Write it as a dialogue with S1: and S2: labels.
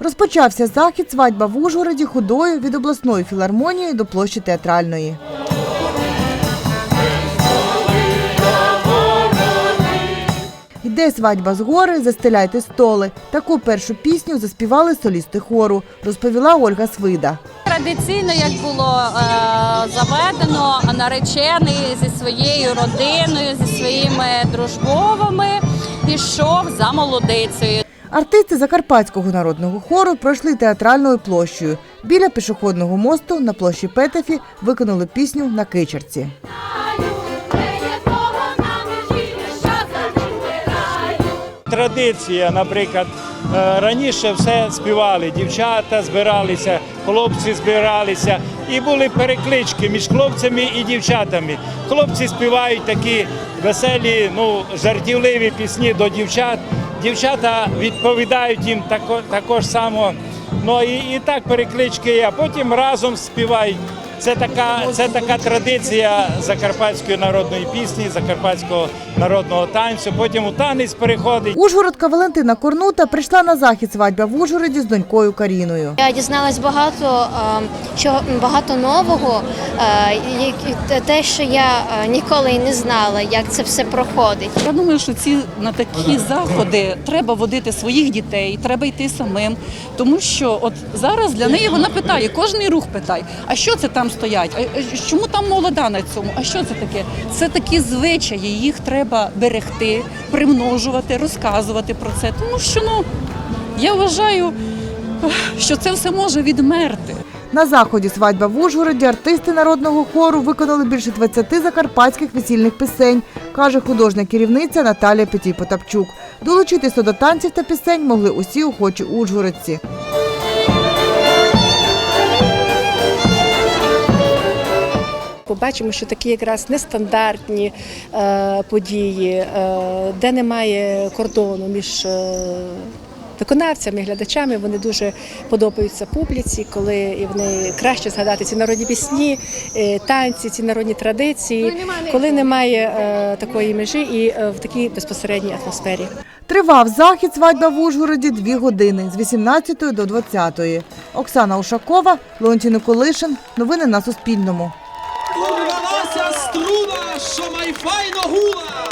S1: Розпочався захід свадьба в Ужгороді худою від обласної філармонії до площі театральної. Йде свадьба з гори, застеляйте столи. Таку першу пісню заспівали солісти хору, розповіла Ольга Свида.
S2: Традиційно, як було е, заведено, наречений зі своєю родиною, зі своїми дружбовими пішов за молодицею.
S1: Артисти Закарпатського народного хору пройшли театральною площею. Біля пішохідного мосту на площі Петефі виконали пісню на кичерці.
S3: Традиція, наприклад, раніше все співали, дівчата збиралися, хлопці збиралися, і були переклички між хлопцями і дівчатами. Хлопці співають такі веселі, ну жартівливі пісні до дівчат. Дівчата відповідають їм тако, також само. Ну і, і так переклички, а потім разом співають. Це така, це така традиція закарпатської народної пісні, закарпатського народного танцю. Потім у танець переходить.
S1: Ужгородка Валентина Корнута прийшла на захід свадьба в Ужгороді з донькою Каріною.
S4: Я дізналась багато чого багато нового, те- що я ніколи й не знала, як це все проходить.
S5: Я думаю, що ці на такі заходи треба водити своїх дітей, треба йти самим. Тому що от зараз для неї вона питає, кожний рух питає, а що це там стоять? А а чому там молода на цьому? А що це таке? Це такі звичаї, їх треба берегти, примножувати, розказувати про це. Тому що ну я вважаю, що це все може відмерти.
S1: На заході свадьба в Ужгороді артисти народного хору виконали більше 20 закарпатських весільних пісень, каже художня керівниця Наталія Петій Потапчук. Долучитися до танців та пісень могли усі охочі ужгородці.
S6: Побачимо, що такі якраз нестандартні е, події, е, де немає кордону між е, виконавцями, глядачами. Вони дуже подобаються публіці, коли і вони краще згадати ці народні пісні, танці, ці народні традиції, коли немає е, такої межі і е, в такій безпосередній атмосфері.
S1: Тривав захід свадьба в Ужгороді дві години з 18 до 20. Оксана Ушакова, Леонтій Николишин. Новини на Суспільному.
S7: Урвалася струна, що майфайно гула.